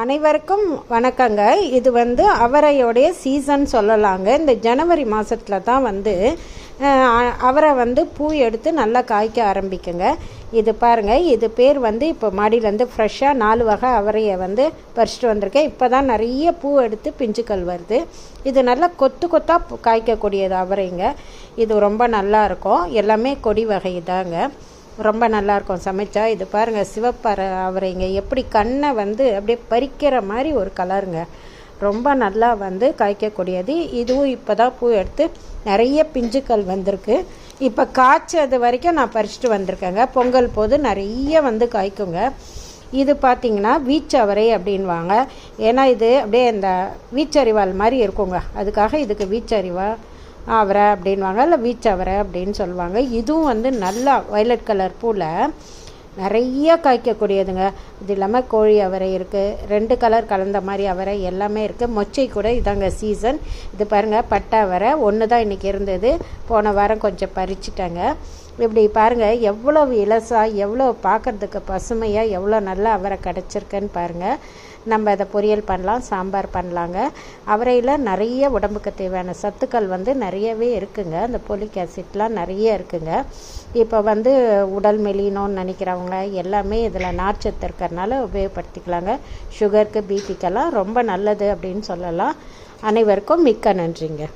அனைவருக்கும் வணக்கங்க இது வந்து அவரையோடைய சீசன் சொல்லலாங்க. இந்த ஜனவரி மாதத்தில் தான் வந்து அவரை வந்து பூ எடுத்து நல்லா காய்க்க ஆரம்பிக்குங்க. இது பாருங்கள் இது பேர் வந்து இப்போ மாடியிலேருந்து ஃப்ரெஷ்ஷாக நாலு வகை அவரையை வந்து பறிச்சிட்டு வந்திருக்கேன். இப்போ தான் நிறைய பூ எடுத்து பிஞ்சுக்கள் வருது. இது நல்லா கொத்து கொத்தாக காய்க்கக்கூடியது அவரைங்க. இது ரொம்ப நல்லா இருக்கும். எல்லாமே கொடி வகை தாங்க. ரொம்ப நல்லாயிருக்கும். சமைச்சா இது பாருங்கள் சிவப்பறை அவரைங்க. எப்படி கண்ணை வந்து அப்படியே பறிக்கிற மாதிரி ஒரு கலருங்க. ரொம்ப நல்லா வந்து காய்க்கக்கூடியது. இதுவும் இப்போ தான் பூ எடுத்து நிறைய பிஞ்சுக்கள் வந்திருக்கு. இப்போ காய்ச்சது வரைக்கும் நான் பறிச்சுட்டு வந்திருக்கேங்க. பொங்கல் போது நிறைய வந்து காய்க்குங்க. இது பார்த்தீங்கன்னா வீச்சவரை அப்படின்வாங்க ஏன்னா இது அப்படியே இந்த வீச்சரிவால் மாதிரி இருக்குங்க. அதுக்காக இதுக்கு வீச்சரிவா அவரை அப்படின்வாங்க இல்லை வீச் அவரை அப்படின்னு சொல்லுவாங்க. இதுவும் வந்து நல்லா வயலட் கலர் பூவில் நிறைய காய்க்கக்கூடியதுங்க. இது இல்லாமல் கோழி அவரை இருக்குது ரெண்டு கலர் கலந்த மாதிரி அவரை எல்லாமே இருக்குது மொச்சை கூட இதாங்க சீசன் இது பாருங்கள் பட்டை அவரை. ஒன்று தான் இன்றைக்கி இருந்தது. போன வாரம் கொஞ்சம் பறிச்சிட்டாங்க. இப்படி பாருங்கள் எவ்வளோ இலசாக எவ்வளோ பார்க்குறதுக்கு பசுமையாக எவ்வளோ நல்லா அவரை கிடச்சிருக்குன்னு பாருங்கள் நம்ம அதை பொரியல் பண்ணலாம் சாம்பார் பண்ணலாங்க. அவரையில் நிறைய உடம்புக்கு தேவையான சத்துக்கள் வந்து நிறையவே இருக்குங்க. அந்த போலிக் ஆசிட்லாம் நிறைய இருக்குங்க. இப்போ வந்து உடல் மெலினோன்னு நினைக்கிறவங்க எல்லாமே இதில் நார்ச்சத்து இருக்கிறனால உபயோகப்படுத்திக்கலாங்க. சுகருக்கு பிபிக்கெல்லாம் ரொம்ப நல்லது அப்படின்னு சொல்லலாம். அனைவருக்கும் மிக்க நன்றிங்க.